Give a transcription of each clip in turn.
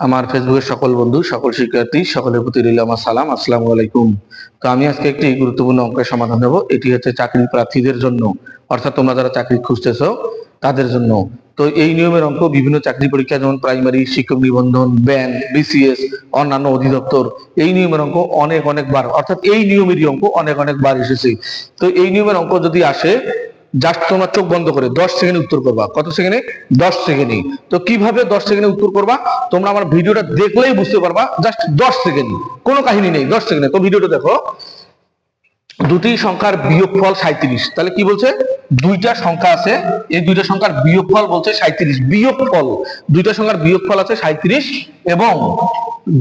আমার ফেসবুকের সকল বন্ধু, সকল শিক্ষার্থী, সকলের প্রতি রইল আমার সালাম, আসসালামু আলাইকুম। তো আমি আজকে একটি গুরুত্বপূর্ণ অঙ্কের সমাধান দেবো এটি হচ্ছে চাকরি প্রার্থীদের জন্য। অর্থাৎ তোমরা যারা চাকরি খুঁজতেছো, তাদের জন্য। তো এই নিয়মের অঙ্ক বিভিন্ন চাকরি পরীক্ষা, যেমন প্রাইমারি, শিক্ষক নিবন্ধন, ব্যাংক, বিসিএস, অন্যান্য অধিদপ্তর, এই নিয়মের অঙ্ক অনেক, অনেকবার, অর্থাৎ এই নিয়মেরই অঙ্ক অনেক, অনেকবার এসেছে। তো এই নিয়মের অঙ্ক যদি আসে জাস্ট তোমার চোখ বন্ধ করে দশ সেকেন্ডে উত্তর করবা। কত সেকেন্ডে? দশ সেকেন্ডে। তো কীভাবে দশ সেকেন্ডে উত্তর করবা? তোমরা আমার ভিডিওটা দেখলেই বুঝতে পারবা জাস্ট দশ সেকেন্ড। কোনো কাহিনী নেই, দশ সেকেন্ডে। তো ভিডিওটা দেখো। দুটি সংখ্যার বিয়োগফল সাঁইত্রিশ। তাহলে কি বলছে? দুইটা সংখ্যা আছে, এই দুইটা সংখ্যার বিয়োগফল বলছে সাঁইত্রিশ। বিয়োগফল, দুইটা সংখ্যার বিয়োগফল আছে সাঁইত্রিশ এবং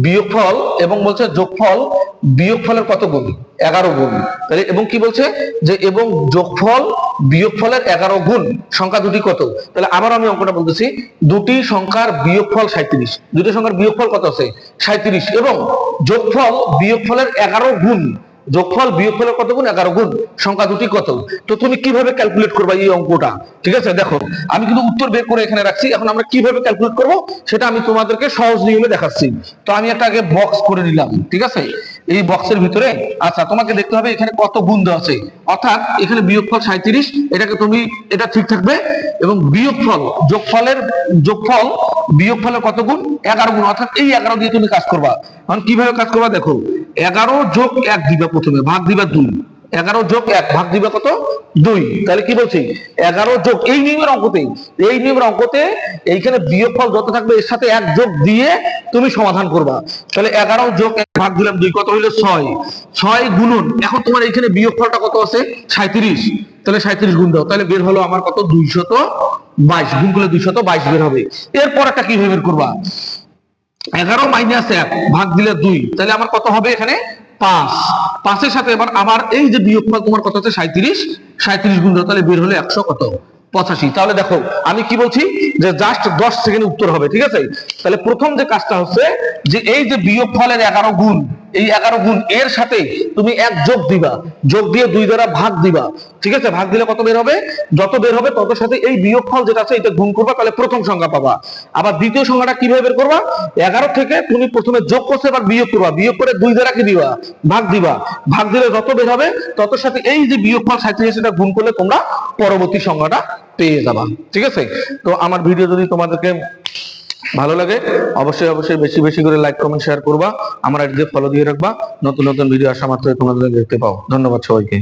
বিয়োগফল এবং বলছে যোগফল, বিয়োগফলের কত গুণ? এগারো গুণ। তাহলে এবং কি বলছে? যে এবং যোগফল বিয়োগফলের এগারো গুণ সংখ্যা দুটি কত? তাহলে আবার আমি অঙ্কটা বলতেছি, দুটি সংখ্যার বিয়োগফল সাঁত্রিশ দুটি সংখ্যার বিয়োগ ফল কত আছে? সাঁত্রিশ এবং যোগফল বিয়োগফলের এগারো গুণ যোগফল বিয়োগফলের কত গুণ? এগারো গুণ। সংখ্যা দুটি কত? তো তুমি কীভাবে ক্যালকুলেট করবা এই অঙ্কটা? ঠিক আছে? দেখো, আমি কিন্তু উত্তর বের করে এখানে রাখছি। এখন আমরা কীভাবে ক্যালকুলেট করব? সেটা আমি তোমাদেরকে সহজ নিয়মে দেখাচ্ছি। তো আমি একটা আগে বক্স করে নিলাম, ঠিক আছে? এই বক্সের ভিতরে আচ্ছা তোমাকে দেখতে হবে এখানে কত গুণ দেওয়া আছে। অর্থাৎ এখানে বিয়োগফল সাঁইত্রিশ, এটাকে তুমি, এটা ঠিক থাকবে। এবং বিয়োগফল, যোগফলের যোগফল বিয়োগফলের কত গুণ? এগারো গুণ। অর্থাৎ এই এগারো দিয়ে তুমি কাজ করবা। এখন কীভাবে কাজ করবা দেখো? এগারো যোগ এক দিবা প্রথমে, ভাগ দিবা দুই। এগারো যোগ এক, ভাগ দিবা কত? দুই। তাহলে কি বলছি? এগারো যোগ এই নিয়মের অঙ্কতে, এই নিয়মের অঙ্কতে এইখানে বিয়োগফল যত থাকবে, এর সাথে এক যোগ দিয়ে তুমি সমাধান করবা। তাহলে এগারো যোগ এক, ভাগ দিলাম দুই, কত হইল? ছয়। ছয় গুণন, এখন তোমার এইখানে বিয়োগফলটা কত আছে? সাঁইত্রিশ। তাহলে সাঁইত্রিশ গুণ দাও। তাহলে বের হলো আমার কত? দুইশত বাইশ গুণ করলে দুইশত বাইশ বের হবে। এরপর একটা কীভাবে বের করবা? এগারো মাইনাস এক, ভাগ দিলে দুই। তাহলে আমার কত হবে এখানে? পাঁচ। পাঁচের সাথে এবার আমার এই যে বিয়োগফল তোমার কত হচ্ছে? সাঁইত্রিশ। সাঁইত্রিশ গুণ তাহলে বের হলে একশো কত? পঁচাশি। তাহলে দেখো, আমি কি বলছি? যে জাস্ট দশ সেকেন্ড উত্তর হবে, ঠিক আছে? তাহলে প্রথম যে কাজটা হচ্ছে যে এই যে বিয়োগফলের এগারো গুণ এই এগারো গুণ এর সাথে তুমি এক যোগ দিবা। যোগ দিয়ে দুই দ্বারা ভাগ দিবা। ঠিক আছে? ভাগ দিলে কত বের হবে? যত বের হবে, তত সাথে এই বিয়োগফল যেটা আছে, এটা গুণ করবা, তাহলে প্রথম সংখ্যা পাবা। আবার দ্বিতীয় সংখ্যাটা কীভাবে বের করবা? এগারো থেকে তুমি প্রথমে যোগ করছে, এবার বিয়োগ করবা। বিয়োগ করে দুই দ্বারা কি দিবা? ভাগ দিবা। ভাগ দিলে যত বের হবে, তত সাথে এই যে বিয়োগফল সাঁত্রিশ সেটা গুণ করলে তোমরা পরবর্তী সংখ্যাটা পেয়ে যাবা। ঠিক আছে? তো আমার ভিডিও যদি তোমাদেরকে ভালো লাগে, অবশ্যই অবশ্যই বেশি বেশি করে লাইক কমেন্ট শেয়ার করবা। আমার আইডিতে ফলো দিয়ে রাখবা। নতুন নতুন ভিডিও আসা মাত্রই তোমাদের দেখতে পাও। ধন্যবাদ সবাইকে।